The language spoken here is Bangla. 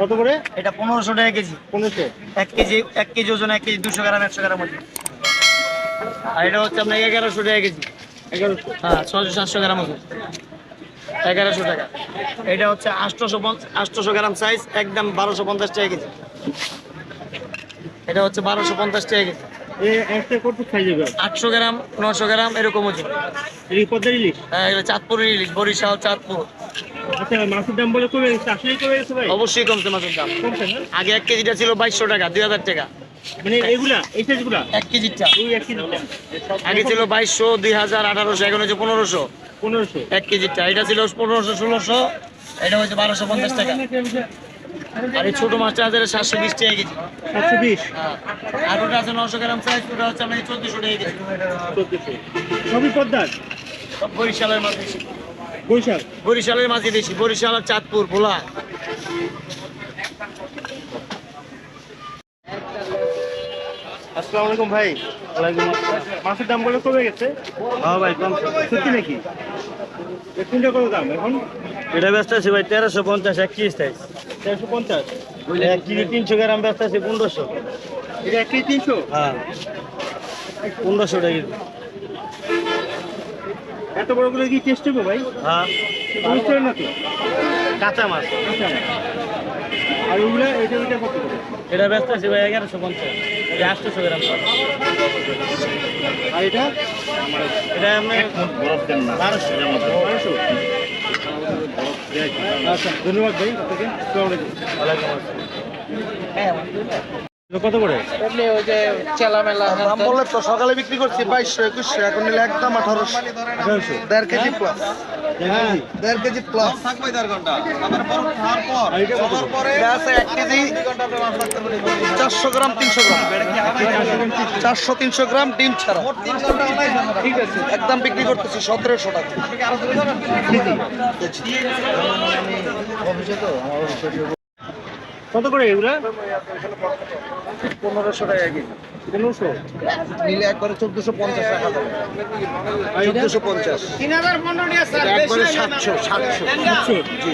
কত করে? এটা পনেরোশো টাকা কেজি। পনেরোশো। এক কেজি এক কেজি ওজন এক কেজি দুশো গ্রাম একশো গ্রাম ওজন আর এটা হচ্ছে আপনার এগারোশো টাকা কেজি। এগারোশো। হ্যাঁ ছশো সাতশো গ্রাম ওজন। এগারোশো টাকা। এটা হচ্ছে আটশোশো আটশোশো গ্রাম সাইজ একদম বারোশো পঞ্চাশ টাকা কেজি। এটা হচ্ছে বারোশো পঞ্চাশ টাকা কেজি। আটশো গ্রাম নশো গ্রাম এরকম ওজন। হ্যাঁ এটা চাঁদপুরের ইলিশ বরিশাল চাঁদপুর। আচ্ছা মাছের দাম বলে কমে গেছে আসলেই কমে গেছে ভাই। অবশ্যই কমছে মাছের দাম। কমছে না? আগে এক কেজিটা ছিল বাইশশো টাকা দুই হাজার টাকা। মানে এগুলা এই সাইজগুলা? এক কেজিটা এই এক কেজিটা আগে ছিল বাইশশো দুই হাজার আঠারোশো এখন হচ্ছে পনেরোশো। পনেরোশো। এক কেজিটা এটা ছিল পনেরোশো ষোলোশো এটা হচ্ছে বারোশো পঞ্চাশ টাকা। আর এই ছোটো মাছটা আছে সাতশো বিশ টাকা কেজি। সাতশো বিশ? হ্যাঁ। আর ওটা আছে নশো গ্রাম সাইজ ওটা হচ্ছে আপনার চোদ্দশো টাকা কেজি। চোদ্দশো। সবই পদ্মার? সব বরিশালের মাছ বেশি। বৈশাখ বরিশালের মাঝে বেশি বরিশাল আর চাঁদপুর ভোলা। আসসালামু আলাইকুম ভাই। মাছের দাম বলে কমে গেছে? হ্যাঁ ভাই কম। সত্যি নাকি? কোনটা কত দাম এখন? এটা ব্যস্ত আছে ভাই তেরোশো পঞ্চাশ এক কেজি সাইজ চারশো পঞ্চাশ? এক কেজি তিনশো গ্রাম ব্যস্ত আছে পনেরোশো। এটা এক কেজি তিনশো? হ্যাঁ। পনেরোশো টাকা এত বড় করে কি টেস্ট হবে ভাই? হ্যাঁ। বুঝতে না তো? কাঁচা মাছ। আর ওগুলা এটা ওইটা কত এটা ব্যস্ত আছে ভাই এগারোশো পঞ্চাশ। এটা আটশোশো গ্রাম। আর এটা? এটা আপনার বারোশো। বারোশো? আচ্ছা ধন্যবাদ ভাই আপনাকে। আসসালামু আলাইকুম। এটা কত করে? দাম বলে তো সকালে বিক্রি করছি বাইশশো একুশশো এখন নিলে একদম আঠারোশো। আঠারোশো? দেড় কেজি প্লাস হ্যাঁ। দেড় কেজি প্লাস আছে এক কেজি চারশো গ্রাম তিনশো গ্রাম। চারশো তিনশো গ্রাম ডিম ছাড়া। ঠিক আছে। একদম বিক্রি করতেছি সতেরোশো টাকা। কত করে এগুলা? পনেরোশো টাকা কেজি। পনেরোশো? নিলে একবারে চোদ্দশো পঞ্চাশ টাকা এটা চোদ্দশো পঞ্চাশ। একবারে সাতশো সাতশো। সাতশো? জি।